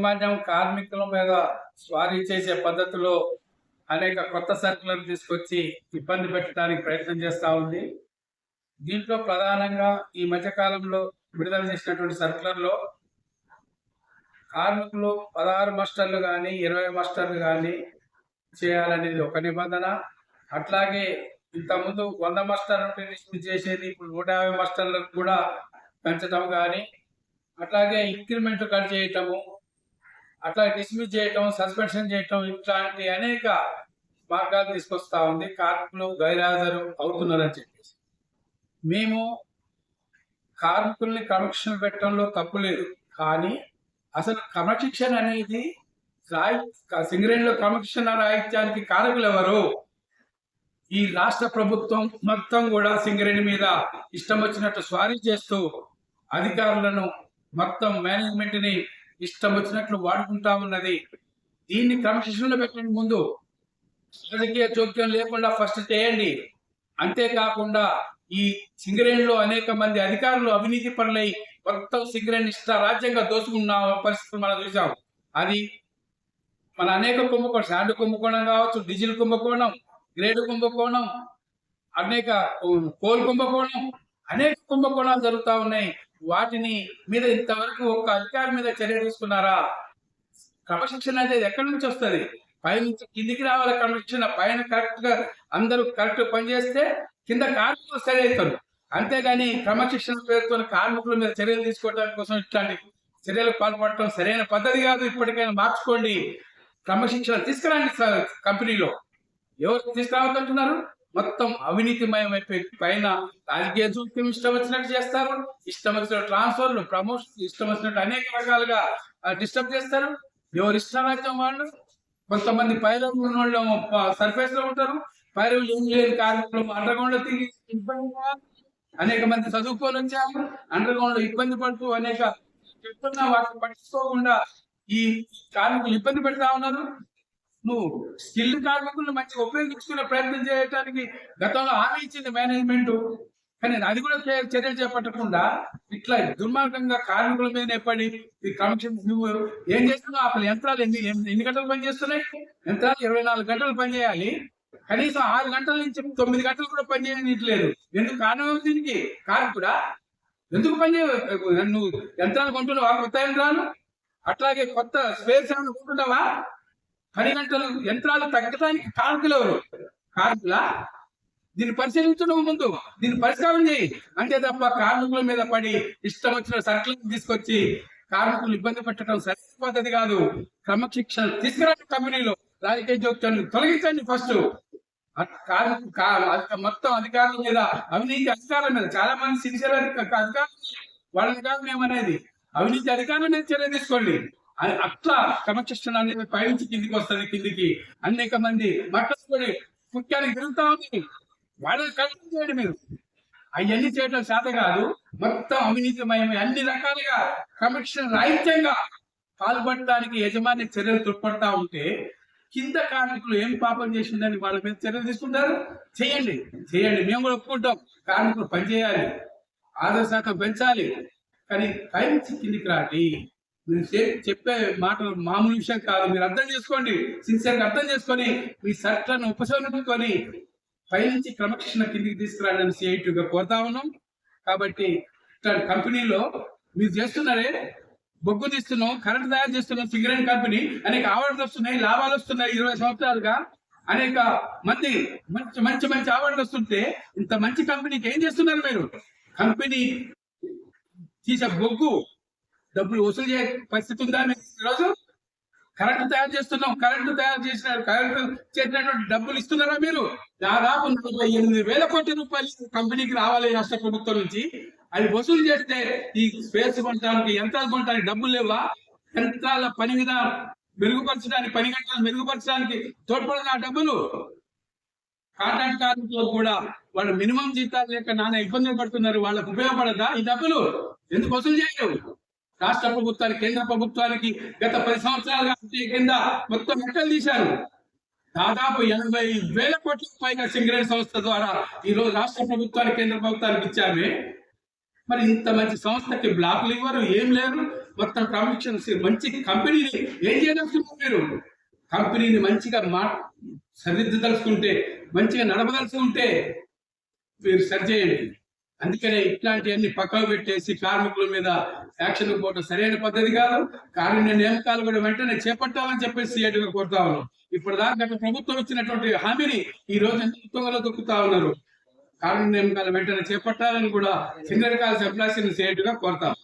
యాజమాన్యం కార్మికుల మీద స్వారీ చేసే పద్ధతిలో అనేక కొత్త సర్కులను తీసుకొచ్చి ఇబ్బంది పెట్టడానికి ప్రయత్నం చేస్తూ ఉంది. దీంట్లో ప్రధానంగా ఈ మధ్యకాలంలో విడుదల చేసినటువంటి సర్కులర్లో కార్మికులు పదహారు మాస్టర్లు కానీ ఇరవై మాస్టర్లు కానీ చేయాలనేది ఒక నిబంధన. అట్లాగే ఇంతకుముందు వంద మాస్టర్లు ఉంటే చేసేది ఇప్పుడు నూట యాభై మాస్టర్లకు కూడా పెంచడం కానీ అట్లాగే ఇంక్రిమెంట్ కట్ చేయటము అట్లా డిస్మిస్ చేయటం సస్పెన్షన్ చేయటం ఇట్లాంటి అనేక మార్గాలు తీసుకొస్తా ఉంది. కార్మికులు గైరాజరు అవుతున్నారని చెప్పేసి. మేము కార్మికుల్ని క్రమశిక్షణ పెట్టడంలో తప్పు లేదు. కానీ అసలు క్రమశిక్షణ అనేది రాయి సింగరేణిలో క్రమశిక్షణ రాహిత్యానికి కారకులు ఎవరు? ఈ రాష్ట్ర ప్రభుత్వం మొత్తం కూడా సింగరేణి మీద ఇష్టం వచ్చినట్టు స్వారీ చేస్తూ అధికారులను మొత్తం మేనేజ్మెంట్ని ఇష్టం వచ్చినట్లు వాడుకుంటా ఉన్నది. దీన్ని క్రమశిక్షణలో పెట్టడానికి ముందు రాజకీయ జోక్యం లేకుండా ఫస్ట్ చేయండి. అంతేకాకుండా ఈ సింగరేణిలో అనేక మంది అధికారులు అవినీతి పనులై మొత్తం సింగరేణి ఇష్ట రాజ్యంగా దోచుకున్న పరిస్థితులు మనం చూసాం అది మన అనేక కుంభకోణం శాండ్ కుంభకోణం కావచ్చు డీజిల్ కుంభకోణం గ్రేడ్ కుంభకోణం అనేక కోల్ కుంభకోణం అనేక కుంభకోణాలు జరుగుతా ఉన్నాయి. వాటిని మీద ఇంతవరకు ఒక్క అధికారి మీద చర్య తీసుకున్నారా? క్రమశిక్షణ అనేది ఎక్కడి నుంచి వస్తుంది? పైనుంచి కిందికి రావాలి క్రమశిక్షణ. పైన కరెక్ట్గా అందరూ కరెక్ట్ పనిచేస్తే కింద కార్మికులు సరి అవుతారు. అంతేగాని క్రమశిక్షణ పేరుతో కార్మికుల మీద చర్యలు తీసుకోవడానికి కోసం ఇట్లాంటి చర్యలకు పాల్పడటం సరైన పద్ధతి కాదు. ఇప్పటికైనా మార్చుకోండి. క్రమశిక్షణ తీసుకురండి సార్ కంపెనీలో. ఎవరు తీసుకురావద్దంటున్నారు? మొత్తం అవినీతిమయం అయిపోయి పైన రాజకీయ జోక్యం ఇష్టం వచ్చినట్టు చేస్తారు ఇష్టం వచ్చిన ట్రాన్స్ఫర్లు ప్రమోషన్ ఇష్టం వచ్చినట్టు అనేక రకాలుగా డిస్టర్బ్ చేస్తారు. ఎవరు ఇష్టరాజ్యం వాళ్ళు? కొంతమంది పైరవులు ఉన్న వాళ్ళు సర్ఫేస్లో ఉంటారు. పైరవులు ఏం లేని కార్మికులు అండర్ గ్రౌండ్లో తిరిగి ఇబ్బందిగా అనేక మంది చదువుకొని వచ్చారు. అండర్ గ్రౌండ్లో ఇబ్బంది పడుతూ అనేక చెప్తున్నా వాటిని పట్టించుకోకుండా ఈ కార్మికులు ఇబ్బంది పెడతా ఉన్నారు. నువ్వు స్కిల్ కార్మికులను మంచిగా ఉపయోగించుకునే ప్రయత్నం చేయడానికి గతంలో హామీ ఇచ్చింది మేనేజ్మెంట్. కానీ అది కూడా చర్యలు చేపట్టకుండా ఇట్లా దుర్మార్గంగా కార్మికుల మీద పడి ఈ కమిషన్ నువ్వు ఏం చేస్తున్నావు? అసలు యంత్రాలు ఎన్ని ఎన్ని గంటలు పని చేస్తున్నాయి యంత్రాలు ఇరవై నాలుగు గంటలు పనిచేయాలి. కనీసం ఆరు గంటల నుంచి తొమ్మిది గంటలు కూడా పనిచేయనిట్లేదు ఎందుకు కారణం దీనికి? కార్మికుడా? ఎందుకు పని నువ్వు యంత్రాలు కొంటున్నావా? కొత్త యంత్రాలు? అట్లాగే కొత్త స్పేస్ ఏమైనా కొంటున్నావా? పది గంటలు యంత్రాలు తగ్గడానికి కారకులు ఎవరు? కార్మికులా దీన్ని పరిశీలించడం ముందు దీన్ని పరిష్కారం చేయి. అంతే తప్ప కార్మికుల మీద పడి ఇష్టం వచ్చిన సరుకులను తీసుకొచ్చి కార్మికులు ఇబ్బంది పెట్టడం సరైన పద్ధతి కాదు. క్రమశిక్షణ తీసుకురండి కంపెనీలో. రాజకీయ జోక్యాన్ని తొలగించండి ఫస్ట్. కార్మికులు మొత్తం అధికారుల మీద అవినీతి అధికారుల మీద చాలా మంది సిన్సియర్ అధికారులు. వాళ్ళని కాదు మేమనేది. అవినీతి అధికారుల మీద చర్య తీసుకోండి. అట్లా క్రమశిక్షణ అనేది పైనుంచి కిందికి వస్తుంది కిందికి. అనేక మంది మట్టడి ముఖ్యానికి తిరుగుతా ఉంది వాళ్ళని కంట్రోల్ చేయండి మీరు. అవన్నీ చేయడం చేత కాదు. మొత్తం అవినీతిమయమే అన్ని రకాలుగా క్రమశిక్షణ రాహిత్యంగా పాల్పడటానికి యజమాని చర్యలు తోడ్పడతా ఉంటే కింద కార్మికులు ఏం పాపం చేసిందని వాళ్ళ మీద చర్యలు తీసుకుంటారు? చేయండి. చేయండి. మేము కూడా ఒప్పుకుంటాం. కార్మికులు పనిచేయాలి. ఆదాయ శాతం పెంచాలి. కానీ పైనుంచి కిందికి రాండి. చెప్పే మాటలు మామూలు విషయం కాదు. మీరు అర్థం చేసుకోండి. సిన్సియర్గా అర్థం చేసుకొని మీ సర్ట్లను ఉపసంహరించుకొని పైనుంచి క్రమశిక్షణ కిందికి తీసుకురావడానికి సిఐటీగా కోరుతా ఉన్నాం. కాబట్టి ఇట్లాంటి కంపెనీలో మీరు చేస్తున్నారే బొగ్గు తీస్తున్నాం కరెంట్ తయారు చేస్తున్నాం సింగరేణి కంపెనీ. అనేక అవార్డులు వస్తున్నాయి లాభాలు వస్తున్నాయి ఇరవై సంవత్సరాలుగా. అనేక మంది మంచి మంచి మంచి అవార్డులు వస్తుంటే ఇంత మంచి కంపెనీకి ఏం చేస్తున్నారు మీరు? కంపెనీ తీసే బొగ్గు డబ్బులు వసూలు చేయ పరిస్థితి ఉందా ఈరోజు? కరెంటు తయారు చేస్తున్నాం కరెంటు తయారు చేసిన కరెంటు చేసినటువంటి డబ్బులు ఇస్తున్నారా మీరు? దాదాపు నలభై ఎనిమిది వేల కోట్ల రూపాయలు కంపెనీకి రావాలి రాష్ట్ర ప్రభుత్వం నుంచి. అది వసూలు చేస్తే ఈ స్పేస్ కొనడానికి యంత్రాలు కొనడానికి డబ్బులు లేవా? యంత్రాల పని మీద మెరుగుపరచడానికి పని గంటలు మెరుగుపరచడానికి తోడ్పడిన ఆ డబ్బులు? కాంట్రాక్ట్ కార్మికులు కూడా వాళ్ళు మినిమం జీతాలు లేక నానా ఇబ్బందులు పడుతున్నారు. వాళ్ళకు ఉపయోగపడదా ఈ డబ్బులు? ఎందుకు వసూలు చేయరు రాష్ట్ర ప్రభుత్వానికి కేంద్ర ప్రభుత్వానికి గత పది సంవత్సరాలుగా కింద మొత్తం లెక్కలు తీశారు. దాదాపు ఎనభై వేల కోట్లకు పైగా సింగరేణి సంస్థ ద్వారా ఈ రోజు రాష్ట్ర ప్రభుత్వానికి కేంద్ర ప్రభుత్వానికి ఇచ్చామే. మరి ఇంత మంచి సంస్థకి బ్లాక్లు ఇవ్వరు ఏం లేరు. మొత్తం క్రమశిక్షణ మంచి కంపెనీని ఏం చేయదలుచుకున్నారు మీరు? కంపెనీని మంచిగా మా సరిదిద్దదలుచుకుంటే మంచిగా నడపదలుచుకుంటే మీరు సరి చేయండి. అందుకనే ఇట్లాంటివన్నీ పక్కకు పెట్టేసి కార్మికుల మీద యాక్షన్ పోవడం సరైన పద్ధతి కాదు. కార్మిక నియామకాలు కూడా వెంటనే చేపట్టాలని చెప్పేసి సీఎట్గా కోరుతా ఉన్నాం. ఇప్పుడు దాకా ప్రభుత్వం ఇచ్చినటువంటి హామీని ఈ రోజు ఎందుకు తుంగలో దొక్కుతా ఉన్నారు? కార్మిక నియామకాలు వెంటనే చేపట్టాలని కూడా సింగర్ కాల్స్ ఎంప్లాయీస్ సీఎట్గా కోరుతాం